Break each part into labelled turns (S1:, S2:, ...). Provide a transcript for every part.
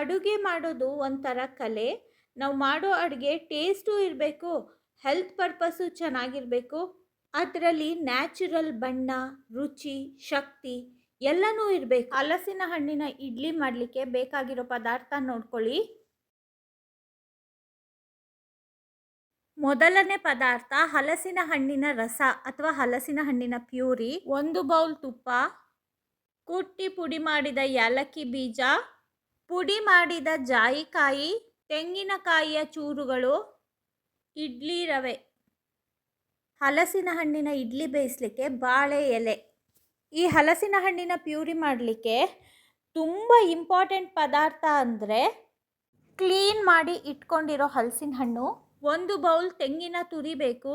S1: ಅಡುಗೆ ಮಾಡೋದು ಒಂಥರ ಕಲೆ. ನಾವು ಮಾಡೋ ಅಡುಗೆ ಟೇಸ್ಟು ಇರಬೇಕು, ಹೆಲ್ತ್ ಪರ್ಪಸ್ಸು ಚೆನ್ನಾಗಿರಬೇಕು. ಅದರಲ್ಲಿ ನ್ಯಾಚುರಲ್ ಬಣ್ಣ, ರುಚಿ, ಶಕ್ತಿ ಎಲ್ಲನೂ ಇರಬೇಕು. ಹಲಸಿನ ಹಣ್ಣಿನ ಇಡ್ಲಿ ಮಾಡಲಿಕ್ಕೆ ಬೇಕಾಗಿರೋ ಪದಾರ್ಥ ನೋಡ್ಕೊಳ್ಳಿ. ಮೊದಲನೇ ಪದಾರ್ಥ ಹಲಸಿನ ಹಣ್ಣಿನ ರಸ ಅಥವಾ ಹಲಸಿನ ಹಣ್ಣಿನ ಪ್ಯೂರಿ. ಒಂದು ಬೌಲ್ ತುಪ್ಪ. ಕುಟ್ಟಿ ಪುಡಿ ಮಾಡಿದ ಏಲಕ್ಕಿ ಬೀಜ. ಪುಡಿ ಮಾಡಿದ ಜಾಯಿಕಾಯಿ, ತೆಂಗಿನಕಾಯಿಯ ಚೂರುಗಳು, ಇಡ್ಲಿ ರವೆ. ಹಲಸಿನ ಹಣ್ಣಿನ ಇಡ್ಲಿ ಬೇಯಿಸಲಿಕ್ಕೆ ಬಾಳೆ ಎಲೆ. ಈ ಹಲಸಿನ ಹಣ್ಣಿನ ಪ್ಯೂರಿ ಮಾಡಲಿಕ್ಕೆ ತುಂಬ ಇಂಪಾರ್ಟೆಂಟ್ ಪದಾರ್ಥ ಅಂದರೆ ಕ್ಲೀನ್ ಮಾಡಿ ಇಟ್ಕೊಂಡಿರೋ ಹಲಸಿನ ಹಣ್ಣು ಒಂದು ಬೌಲ್ ತೆಂಗಿನ ತುರಿ ಬೇಕು.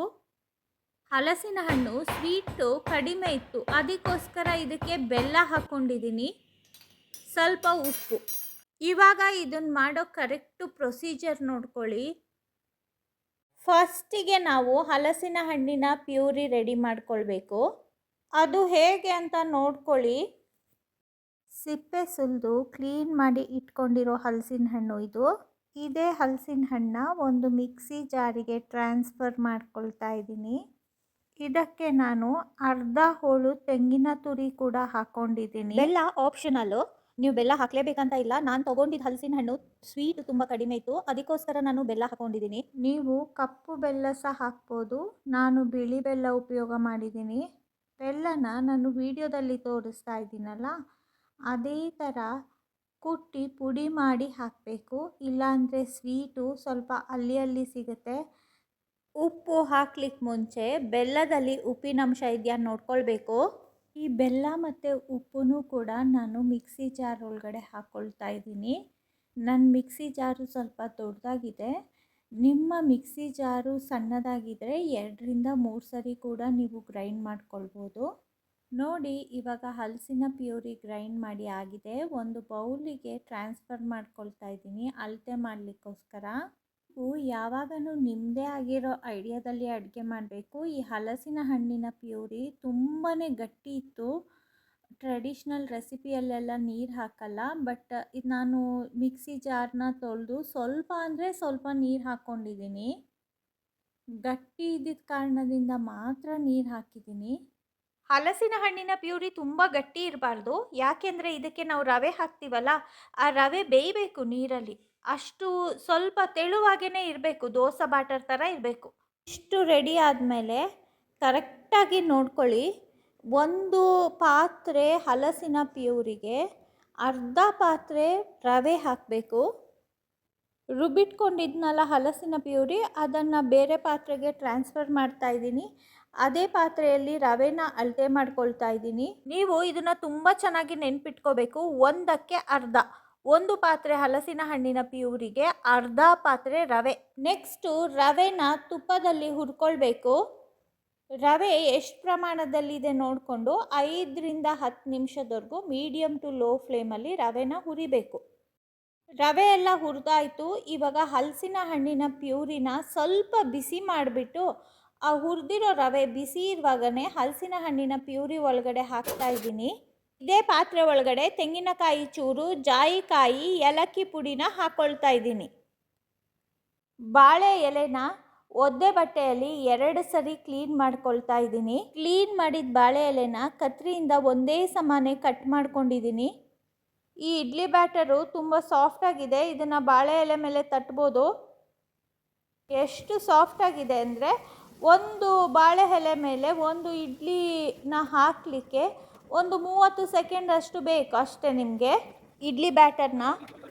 S1: ಹಲಸಿನ ಹಣ್ಣು ಸ್ವೀಟು ಕಡಿಮೆ ಇತ್ತು. ಅದಕ್ಕೋಸ್ಕರ ಇದಕ್ಕೆ ಬೆಲ್ಲ ಹಾಕ್ಕೊಂಡಿದ್ದೀನಿ ಸ್ವಲ್ಪ ಉಪ್ಪು. ಇವಾಗ ಇದನ್ನು ಮಾಡೋ ಕರೆಕ್ಟು ಪ್ರೊಸೀಜರ್ ನೋಡ್ಕೊಳ್ಳಿ. ಫಸ್ಟಿಗೆ ನಾವು ಹಲಸಿನ ಹಣ್ಣಿನ ಪ್ಯೂರಿ ರೆಡಿ ಮಾಡ್ಕೊಳ್ಬೇಕು. ಅದು ಹೇಗೆ ಅಂತ ನೋಡ್ಕೊಳ್ಳಿ. ಸಿಪ್ಪೆ ಸುಲಿದು ಕ್ಲೀನ್ ಮಾಡಿ ಇಟ್ಕೊಂಡಿರೋ ಹಲಸಿನ ಹಣ್ಣು ಇದು. ಇದೇ ಹಲಸಿನ ಹಣ್ಣ ಒಂದು ಮಿಕ್ಸಿ ಜಾರಿಗೆ ಟ್ರಾನ್ಸ್ಫರ್ ಮಾಡ್ಕೊಳ್ತಾ ಇದ್ದೀನಿ. ಇದಕ್ಕೆ ನಾನು ಅರ್ಧ ಹೋಳು ತೆಂಗಿನ ತುರಿ ಕೂಡ ಹಾಕೊಂಡಿದ್ದೀನಿ. ಬೆಲ್ಲ ಆಪ್ಷನಲ್ಲು ನೀವು ಬೆಲ್ಲ ಹಾಕಲೇಬೇಕಂತ ಇಲ್ಲ, ನಾನು ತೊಗೊಂಡಿದ್ದು ಹಲಸಿನ ಹಣ್ಣು ಸ್ವೀಟ್ ತುಂಬ ಕಡಿಮೆ ಇತ್ತು, ಅದಕ್ಕೋಸ್ಕರ ನಾನು ಬೆಲ್ಲ ಹಾಕೊಂಡಿದ್ದೀನಿ. ನೀವು ಕಪ್ಪು ಬೆಲ್ಲ ಸಹ ಹಾಕ್ಬೋದು, ನಾನು ಬಿಳಿ ಬೆಲ್ಲ ಉಪಯೋಗ ಮಾಡಿದ್ದೀನಿ. ಬೆಲ್ಲನ ನಾನು ವಿಡಿಯೋದಲ್ಲಿ ತೋರಿಸ್ತಾ ಇದ್ದೀನಲ್ಲ, ಅದೇ ಥರ ಕುಟ್ಟಿ ಪುಡಿ ಮಾಡಿ ಹಾಕಬೇಕು, ಇಲ್ಲಾಂದರೆ ಸ್ವೀಟು ಸ್ವಲ್ಪ ಅಲ್ಲಿ ಅಲ್ಲಿ ಸಿಗುತ್ತೆ. ಉಪ್ಪು ಹಾಕ್ಲಿಕ್ಕೆ ಮುಂಚೆ ಬೆಲ್ಲದಲ್ಲಿ ಉಪ್ಪಿನಂಶ ಇದೆಯಾ ನೋಡ್ಕೊಳ್ಬೇಕು. ಈ ಬೆಲ್ಲ ಮತ್ತು ಉಪ್ಪು ಕೂಡ ನಾನು ಮಿಕ್ಸಿ ಜಾರ್ ಒಳಗಡೆ ಹಾಕ್ಕೊಳ್ತಾ ಇದ್ದೀನಿ. ನನ್ನ ಮಿಕ್ಸಿ ಜಾರು ಸ್ವಲ್ಪ ದೊಡ್ಡದಾಗಿದೆ ನಿಮ್ಮ ಮಿಕ್ಸಿ ಜಾರು ಸಣ್ಣದಾಗಿದ್ದರೆ ಎರಡರಿಂದ ಮೂರು ಸರಿ ಕೂಡ ನೀವು ಗ್ರೈಂಡ್ ಮಾಡ್ಕೊಳ್ಬೋದು. ನೋಡಿ, ಇವಾಗ ಹಲಸಿನ ಪ್ಯೂರಿ ಗ್ರೈಂಡ್ ಮಾಡಿ ಆಗಿದೆ. ಒಂದು ಬೌಲಿಗೆ ಟ್ರಾನ್ಸ್ಫರ್ ಮಾಡ್ಕೊಳ್ತಾ ಇದ್ದೀನಿ. ಅಳತೆ ಮಾಡಲಿಕ್ಕೋಸ್ಕರ. ನೀವು ಯಾವಾಗಲೂ ನಿಮ್ಮದೇ ಆಗಿರೋ ಐಡಿಯಾದಲ್ಲಿ ಅಡುಗೆ ಮಾಡಬೇಕು. ಈ ಹಲಸಿನ ಹಣ್ಣಿನ ಪ್ಯೂರಿ ತುಂಬಾ ಗಟ್ಟಿ ಇತ್ತು. ಟ್ರೆಡಿಷ್ನಲ್ ರೆಸಿಪಿಯಲ್ಲೆಲ್ಲ ನೀರು ಹಾಕಲ್ಲ, ಬಟ್ ಇದು ನಾನು ಮಿಕ್ಸಿ ಜಾರ್ನ ತೊಳೆದು ಸ್ವಲ್ಪ ಅಂದರೆ ಸ್ವಲ್ಪ ನೀರು ಹಾಕ್ಕೊಂಡಿದ್ದೀನಿ ಗಟ್ಟಿ ಇದ್ದಿದ್ದ ಕಾರಣದಿಂದ ಮಾತ್ರ ನೀರು ಹಾಕಿದ್ದೀನಿ. ಹಲಸಿನ ಹಣ್ಣಿನ ಪ್ಯೂರಿ ತುಂಬ ಗಟ್ಟಿ ಇರಬಾರ್ದು. ಯಾಕೆಂದರೆ ಇದಕ್ಕೆ ನಾವು ರವೆ ಹಾಕ್ತೀವಲ್ಲ, ಆ ರವೆ ಬೇಯಬೇಕು ನೀರಲ್ಲಿ. ಅಷ್ಟು ಸ್ವಲ್ಪ ತೆಳುವಾಗೇ ಇರಬೇಕು, ದೋಸೆ ಬಾಟರ್ ಥರ ಇರಬೇಕು. ಇಷ್ಟು ರೆಡಿ ಆದಮೇಲೆ ಕರೆಕ್ಟಾಗಿ ನೋಡ್ಕೊಳ್ಳಿ. ಒಂದು ಪಾತ್ರೆ ಹಲಸಿನ ಪ್ಯೂರಿಗೆ ಅರ್ಧ ಪಾತ್ರೆ ರವೆ ಹಾಕಬೇಕು. ರುಬ್ಬಿಟ್ಕೊಂಡಿದ್ನಲ್ಲ ಹಲಸಿನ ಪ್ಯೂರಿ, ಅದನ್ನು ಬೇರೆ ಪಾತ್ರೆಗೆ ಟ್ರಾನ್ಸ್ಫರ್ ಮಾಡ್ತಾ ಇದ್ದೀನಿ. ಅದೇ ಪಾತ್ರೆಯಲ್ಲಿ ರವೆನ ಅಳತೆ ಮಾಡ್ಕೊಳ್ತಾ ಇದ್ದೀನಿ. ನೀವು ಇದನ್ನು ತುಂಬ ಚೆನ್ನಾಗಿ ನೆನ್ಪಿಟ್ಕೋಬೇಕು. ಒಂದಕ್ಕೆ ಅರ್ಧ. ಒಂದು ಪಾತ್ರೆ ಹಲಸಿನ ಹಣ್ಣಿನ ಪ್ಯೂರಿಗೆ, ಅರ್ಧ ಪಾತ್ರೆ ರವೆ. ನೆಕ್ಸ್ಟು ರವೆನ ತುಪ್ಪದಲ್ಲಿ ಹುರ್ಕೊಳ್ಬೇಕು. ರವೆ ಎಷ್ಟು ಪ್ರಮಾಣದಲ್ಲಿದೆ ನೋಡಿಕೊಂಡು ಐದರಿಂದ ಹತ್ತು ನಿಮಿಷದವರೆಗೂ ಮೀಡಿಯಮ್ ಟು ಲೋ ಫ್ಲೇಮಲ್ಲಿ ರವೆನ ಹುರಿಬೇಕು. ರವೆ ಎಲ್ಲ ಹುರಿದಾಯಿತು, ಇವಾಗ ಹಲಸಿನ ಹಣ್ಣಿನ ಪ್ಯೂರಿನ ಸ್ವಲ್ಪ ಬಿಸಿ ಮಾಡಿಬಿಟ್ಟು ಆ ಹುರಿದಿರೋ ರವೆ ಬಿಸಿ ಇರುವಾಗನೇ ಹಲಸಿನ ಹಣ್ಣಿನ ಪ್ಯೂರಿ ಒಳಗಡೆ ಹಾಕ್ತಾ ಇದ್ದೀನಿ. ಇದೇ ಪಾತ್ರೆ ಒಳಗಡೆ ತೆಂಗಿನಕಾಯಿ ಚೂರು, ಜಾಯಿಕಾಯಿ, ಏಲಕ್ಕಿ ಪುಡಿನ ಹಾಕ್ಕೊಳ್ತಾ ಇದ್ದೀನಿ. ಬಾಳೆ ಎಲೆನ ಒದ್ದೆ ಬಟ್ಟೆಯಲ್ಲಿ ಎರಡು ಸರಿ ಕ್ಲೀನ್ ಮಾಡ್ಕೊಳ್ತಾ ಇದ್ದೀನಿ. ಕ್ಲೀನ್ ಮಾಡಿದ ಬಾಳೆ ಎಲೆನ ಕತ್ರಿಯಿಂದ ಒಂದೇ ಸಮಾನೆ ಕಟ್ ಮಾಡ್ಕೊಂಡಿದ್ದೀನಿ. ಈ ಇಡ್ಲಿ ಬ್ಯಾಟರು ತುಂಬ ಸಾಫ್ಟಾಗಿದೆ ಇದನ್ನು ಬಾಳೆ ಎಲೆ ಮೇಲೆ ತಟ್ಬೋದು. ಎಷ್ಟು ಸಾಫ್ಟಾಗಿದೆ ಅಂದರೆ ಒಂದು ಬಾಳೆ ಎಲೆ ಮೇಲೆ ಒಂದು ಇಡ್ಲಿನ ಹಾಕಲಿಕ್ಕೆ ಒಂದು ಮೂವತ್ತು ಸೆಕೆಂಡ್ ಅಷ್ಟು ಬೇಕು, ಅಷ್ಟೇ ನಿಮಗೆ. ಇಡ್ಲಿ ಬ್ಯಾಟರ್ನ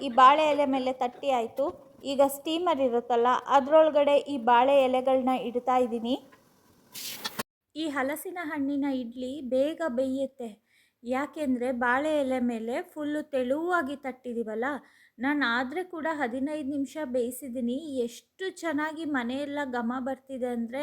S1: ಈ ಬಾಳೆ ಎಲೆ ಮೇಲೆ ತಟ್ಟಿ ಆಯಿತು. ಈಗ ಸ್ಟೀಮರ್ ಇರುತ್ತಲ್ಲ, ಅದರೊಳಗಡೆ ಈ ಬಾಳೆ ಎಲೆಗಳನ್ನ ಇಡ್ತಾ ಇದ್ದೀನಿ. ಈ ಹಲಸಿನ ಹಣ್ಣಿನ ಇಡ್ಲಿ ಬೇಗ ಬೇಯುತ್ತೆ. ಯಾಕೆಂದರೆ ಬಾಳೆ ಎಲೆ ಮೇಲೆ ಫುಲ್ಲು ತೆಳುವಾಗಿ ತಟ್ಟಿದ್ದೀವಲ್ಲ ನಾನು ಆದರೆ ಕೂಡ ಹದಿನೈದು ನಿಮಿಷ ಬೇಯಿಸಿದ್ದೀನಿ ಎಷ್ಟು ಚೆನ್ನಾಗಿ ಮನೆಯೆಲ್ಲ ಘಮ ಬರ್ತಿದೆ ಅಂದರೆ